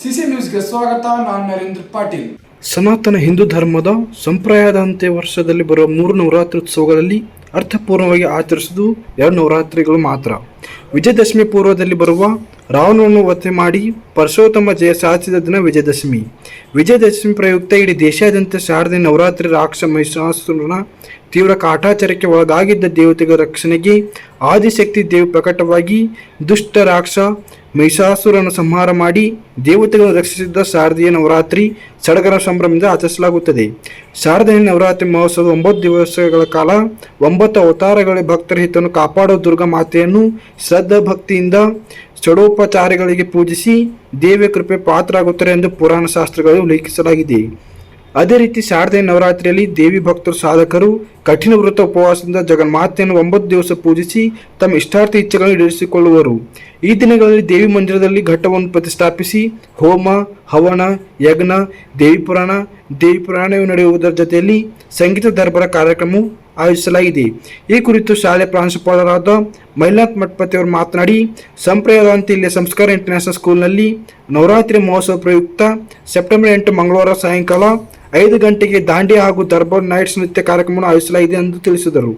CC ನ್ಯೂಸ್ಗೆ ಸ್ವಾಗತ, ನಾನು ನರೇಂದ್ರ ಪಾಟೀಲ್. ಸನಾತನ ಹಿಂದೂ ಧರ್ಮದ ಸಂಪ್ರದಾಯದಂತೆ ವರ್ಷದಲ್ಲಿ ಬರುವ ಮೂರು ನವರಾತ್ರಿ ಉತ್ಸವಗಳಲ್ಲಿ ಅರ್ಥಪೂರ್ಣವಾಗಿ ಆಚರಿಸುವುದು ಎರಡು ನವರಾತ್ರಿಗಳು ಮಾತ್ರ. ವಿಜಯದಶಮಿ ಪೂರ್ವದಲ್ಲಿ ಬರುವ ರಾವಣವನ್ನು ವಧೆ ಮಾಡಿ ಪರಶೋತ್ತಮ ಜಯ ಸಾಧಿಸಿದ ದಿನ ವಿಜಯದಶಮಿ. ವಿಜಯದಶಮಿ ಪ್ರಯುಕ್ತ ಇಡೀ ದೇಶಾದ್ಯಂತ ಶಾರದೆ ನವರಾತ್ರಿ ರಾಕ್ಷ ಮಹಿಷಾಸುರನ ತೀವ್ರ ಕಾಟಾಚಾರಕ್ಕೆ ಒಳಗಾಗಿದ್ದ ದೇವತೆಗಳ ರಕ್ಷಣೆಗೆ ಆದಿಶಕ್ತಿ ದೇವಿ ಪ್ರಕಟವಾಗಿ ದುಷ್ಟ ರಾಕ್ಷ ಮಹಿಷಾಸುರನ ಸಂಹಾರ ಮಾಡಿ ದೇವತೆಗಳನ್ನು ರಕ್ಷಿಸಿದ್ದ ಶಾರದೀಯ ನವರಾತ್ರಿ ಸಡಗರ ಸಂಭ್ರಮದಿಂದ ಆಚರಿಸಲಾಗುತ್ತದೆ. ಶಾರದೀಯ ನವರಾತ್ರಿ ಮಹೋತ್ಸವದ ಒಂಬತ್ತು ದಿವಸಗಳ ಕಾಲ ಒಂಬತ್ತು ಅವತಾರಗಳ ಭಕ್ತರ ಹಿತವನ್ನು ಕಾಪಾಡುವ ದುರ್ಗಾ ಮಾತೆಯನ್ನು ಶ್ರದ್ಧಾ ಭಕ್ತಿಯಿಂದ ಷಡೋಪಚಾರಗಳಿಗೆ ಪೂಜಿಸಿ ದೇವಿಯ ಕೃಪೆ ಪಾತ್ರರಾಗುತ್ತಾರೆ ಎಂದು ಪುರಾಣ ಶಾಸ್ತ್ರಗಳು ಉಲ್ಲೇಖಿಸಲಾಗಿದೆ ಅದೇ ರೀತಿ ಶಾರದೆ ನವರಾತ್ರಿಯಲ್ಲಿ ದೇವಿ ಭಕ್ತರು ಸಾಧಕರು ಕಠಿಣ ವೃತ್ತ ಉಪವಾಸದಿಂದ ಜಗನ್ಮಾತೆಯನ್ನು ಒಂಬತ್ತು ದಿವಸ ಪೂಜಿಸಿ ತಮ್ಮ ಇಷ್ಟಾರ್ಥ ಇಚ್ಛೆಗಳನ್ನು ಈಡೇರಿಸಿಕೊಳ್ಳುವರು. ಈ ದಿನಗಳಲ್ಲಿ ದೇವಿ ಮಂದಿರದಲ್ಲಿ ಘಟ್ಟವನ್ನು ಪ್ರತಿಷ್ಠಾಪಿಸಿ ಹೋಮ, ಹವನ, ಯಜ್ಞ, ದೇವಿ ಪುರಾಣ, ದೇವಿ ಪುರಾಣವು ನಡೆಯುವುದರ ಜೊತೆಯಲ್ಲಿ ಸಂಗೀತ ದರ್ಬಾರ ಕಾರ್ಯಕ್ರಮವು ಆಯೋಜಿಸಲಾಗಿದೆ. ಈ ಕುರಿತು ಶಾಲೆ ಪ್ರಾಂಶುಪಾಲರಾದ ಮೈಲಾತ್ ಮಠಪತಿಯವರು ಮಾತನಾಡಿ ಸಂಪ್ರದಾಯದಂತೆ ಇಲ್ಲಿ ಸಂಸ್ಕಾರ ಇಂಟರ್ನ್ಯಾಷನಲ್ ಸ್ಕೂಲ್ನಲ್ಲಿ ನವರಾತ್ರಿ ಮಹೋತ್ಸವ ಪ್ರಯುಕ್ತ ಸೆಪ್ಟೆಂಬರ್ ಎಂಟು ಮಂಗಳವಾರ ಸಾಯಂಕಾಲ ಐದು ಗಂಟೆಗೆ ದಾಂಡಿ ಹಾಗೂ ದರ್ಬಾರ್ ನೈಟ್ಸ್ ನೃತ್ಯ ಕಾರ್ಯಕ್ರಮವನ್ನು ಆಯೋಜಿಸಲಾಗಿದೆ ಎಂದು ತಿಳಿಸಿದರು.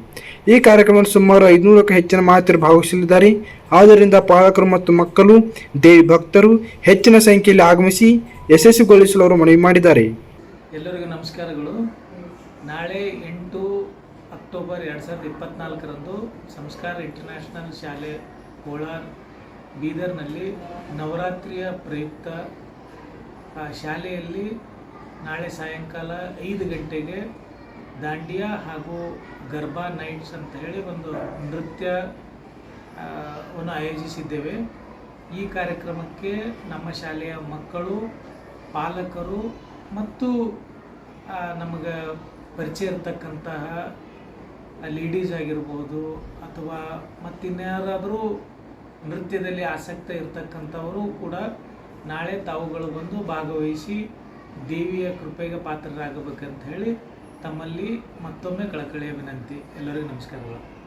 ಈ ಕಾರ್ಯಕ್ರಮವನ್ನು ಸುಮಾರು ಐದುನೂರಕ್ಕೂ ಹೆಚ್ಚಿನ ಮಾತೃ ಭಾಗವಹಿಸಲಿದ್ದಾರೆ. ಆದ್ದರಿಂದ ಪಾಲಕರು ಮತ್ತು ಮಕ್ಕಳು, ದೇವಿ ಭಕ್ತರು ಹೆಚ್ಚಿನ ಸಂಖ್ಯೆಯಲ್ಲಿ ಆಗಮಿಸಿ ಯಶಸ್ವಿಗೊಳಿಸಲು ಅವರು ಮನವಿ ಮಾಡಿದ್ದಾರೆ. ಎಲ್ಲರಿಗೂ ನಮಸ್ಕಾರಗಳು. ನಾಳೆ ಎಂಟು ಅಕ್ಟೋಬರ್ ಎರಡು ಸಾವಿರದ ಇಪ್ಪತ್ನಾಲ್ಕರಂದು ಸಂಸ್ಕಾರ ಇಂಟರ್ನ್ಯಾಷನಲ್ ಶಾಲೆ ಕೋಲಾರ್ ಬೀದರ್ನಲ್ಲಿ ನವರಾತ್ರಿಯ ಪ್ರಯುಕ್ತ ಶಾಲೆಯಲ್ಲಿ ನಾಳೆ ಸಾಯಂಕಾಲ ಐದು ಗಂಟೆಗೆ ದಾಂಡಿಯಾ ಹಾಗೂ ಗರ್ಭಾ ನೈಟ್ಸ್ ಅಂತ ಹೇಳಿ ಒಂದು ನೃತ್ಯ ವನ್ನು ಆಯೋಜಿಸಿದ್ದೇವೆ. ಈ ಕಾರ್ಯಕ್ರಮಕ್ಕೆ ನಮ್ಮ ಶಾಲೆಯ ಮಕ್ಕಳು, ಪಾಲಕರು ಮತ್ತು ನಮಗೆ ಪರಿಚಯ ಇರತಕ್ಕಂತಹ ಲೇಡೀಸ್ ಆಗಿರ್ಬೋದು ಅಥವಾ ಮತ್ತಿನ್ಯಾರಾದರೂ ನೃತ್ಯದಲ್ಲಿ ಆಸಕ್ತ ಇರತಕ್ಕಂಥವರು ಕೂಡ ನಾಳೆ ತಾವುಗಳು ಬಂದು ಭಾಗವಹಿಸಿ ದೇವಿಯ ಕೃಪೆಗೆ ಪಾತ್ರರಾಗಬೇಕಂತ ಹೇಳಿ ತಮ್ಮಲ್ಲಿ ಮತ್ತೊಮ್ಮೆ ಕಳಕಳಿಯ ವಿನಂತಿ. ಎಲ್ಲರಿಗೂ ನಮಸ್ಕಾರಗಳು.